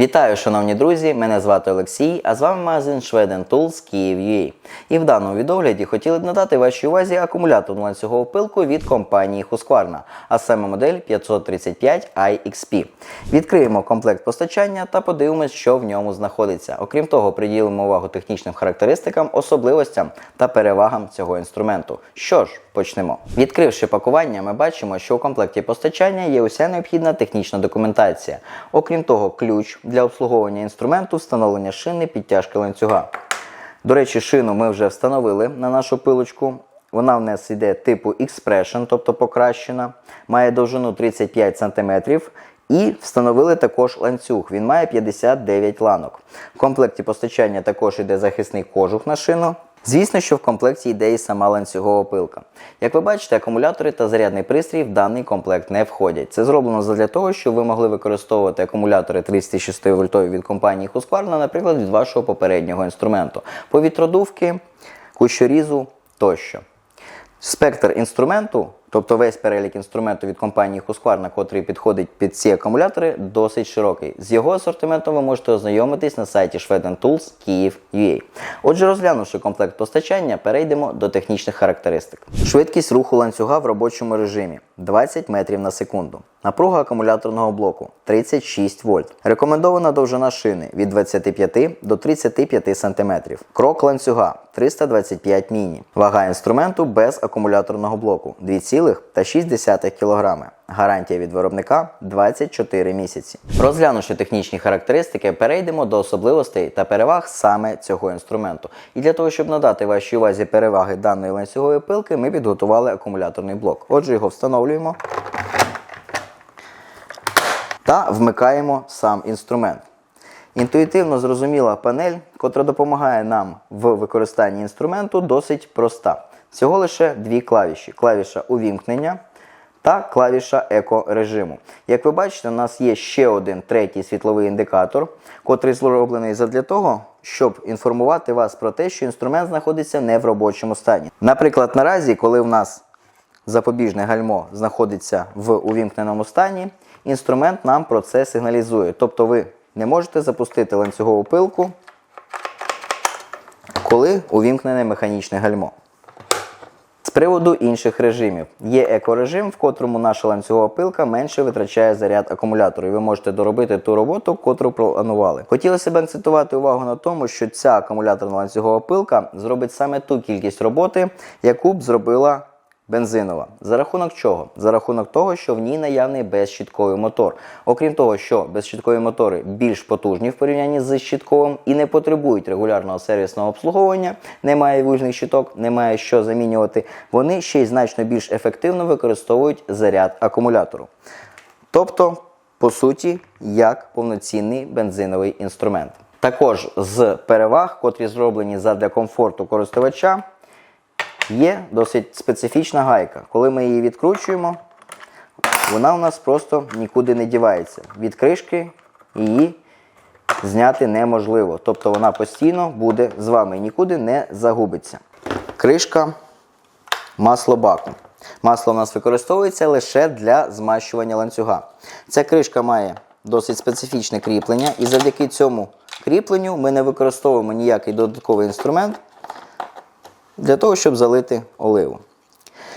Вітаю, шановні друзі! Мене звати Олексій, а з вами магазин Schweden Tools Kyiv.ua. І в даному відогляді хотіли б надати вашій увазі акумуляторну ланцюгову пилку від компанії Husqvarna, а саме модель 535 iXP. Відкриємо комплект постачання та подивимось, що в ньому знаходиться. Окрім того, приділимо увагу технічним характеристикам, особливостям та перевагам цього інструменту. Що ж, почнемо. Відкривши пакування, ми бачимо, що у комплекті постачання є уся необхідна технічна документація. Окрім того, ключ для обслуговування інструменту, встановлення шини, підтяжки ланцюга. До речі, шину ми вже встановили на нашу пилочку. Вона в нас йде типу Expression, тобто покращена, має довжину 35 см. І встановили також ланцюг. Він має 59 ланок. В комплекті постачання також йде захисний кожух на шину. Звісно, що в комплекті йде і сама ланцюгова пилка. Як ви бачите, акумулятори та зарядний пристрій в даний комплект не входять. Це зроблено для того, щоб ви могли використовувати акумулятори 36 вольтові від компанії Husqvarna, наприклад, від вашого попереднього інструменту, повітродувки, кущорізу тощо. Спектр інструменту, тобто весь перелік інструменту від компанії Husqvarna, котрий підходить під ці акумулятори, досить широкий. З його асортиментом ви можете ознайомитись на сайті Tools Kyiv.ua. Отже, розглянувши комплект постачання, перейдемо до технічних характеристик. Швидкість руху ланцюга в робочому режимі 20 метрів на секунду. Напруга акумуляторного блоку 36 вольт. Рекомендована довжина шини від 25 до 35 см. Крок ланцюга 325 міні. Вага інструменту без акумуляторного блоку 2,6 кг. Гарантія від виробника 24 місяці. Розглянувши технічні характеристики, перейдемо до особливостей та переваг саме цього інструменту. І для того, щоб надати вашій увазі переваги даної ланцюгової пилки, ми підготували акумуляторний блок. Отже, його встановлюємо та вмикаємо сам інструмент. Інтуїтивно зрозуміла панель, котра допомагає нам в використанні інструменту, досить проста. Всього лише дві клавіші: клавіша увімкнення та клавіша еко-режиму. Як ви бачите, у нас є ще один третій світловий індикатор, котрий зроблений задля того, щоб інформувати вас про те, що інструмент знаходиться не в робочому стані. Наприклад, наразі, коли в нас запобіжне гальмо знаходиться в увімкненому стані, інструмент нам про це сигналізує. Тобто ви не можете запустити ланцюгову пилку, коли увімкнене механічне гальмо. З приводу інших режимів. Є екорежим, в котрому наша ланцюгова пилка менше витрачає заряд акумулятору, і ви можете доробити ту роботу, котру планували. Хотілося б акцентувати увагу на тому, що ця акумуляторна ланцюгова пилка зробить саме ту кількість роботи, яку б зробила бензинова. За рахунок чого? За рахунок того, що в ній наявний безщітковий мотор. Окрім того, що безщіткові мотори більш потужні в порівнянні з щітковим і не потребують регулярного сервісного обслуговування, немає вужних щиток, немає що замінювати. Вони ще й значно більш ефективно використовують заряд акумулятору. Тобто, по суті, як повноцінний бензиновий інструмент. Також з переваг, котрі зроблені задля комфорту користувача, є досить специфічна гайка. Коли ми її відкручуємо, вона у нас просто нікуди не дівається. Від кришки її зняти неможливо. Тобто вона постійно буде з вами і нікуди не загубиться. Кришка маслобаку. Масло у нас використовується лише для змащування ланцюга. Ця кришка має досить специфічне кріплення, і завдяки цьому кріпленню ми не використовуємо ніякий додатковий інструмент для того, щоб залити оливу.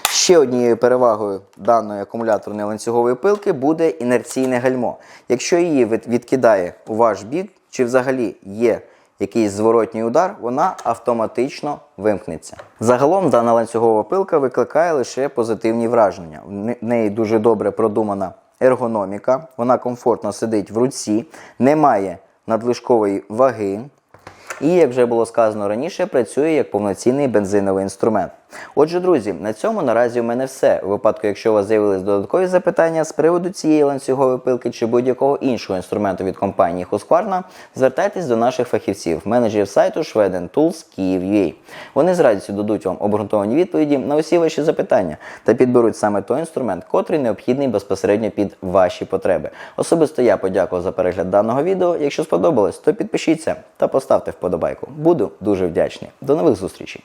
Ще однією перевагою даної акумуляторної ланцюгової пилки буде інерційне гальмо. Якщо її відкидає у ваш бік, чи взагалі є якийсь зворотній удар, вона автоматично вимкнеться. Загалом дана ланцюгова пилка викликає лише позитивні враження. В неї дуже добре продумана ергономіка, вона комфортно сидить в руці, немає надлишкової ваги. І, як вже було сказано раніше, працює як повноцінний бензиновий інструмент. Отже, друзі, на цьому наразі у мене все. У випадку, якщо у вас з'явились додаткові запитання з приводу цієї ланцюгової пилки чи будь-якого іншого інструменту від компанії Husqvarna, звертайтесь до наших фахівців, менеджерів сайту Schweden Tools Kyiv.ua. Вони з радістю дадуть вам обґрунтовані відповіді на усі ваші запитання та підберуть саме той інструмент, котрий необхідний безпосередньо під ваші потреби. Особисто я подякував за перегляд даного відео. Якщо сподобалось, то підпишіться та поставте вподобайку. Буду дуже вдячний. До нових зустрічей!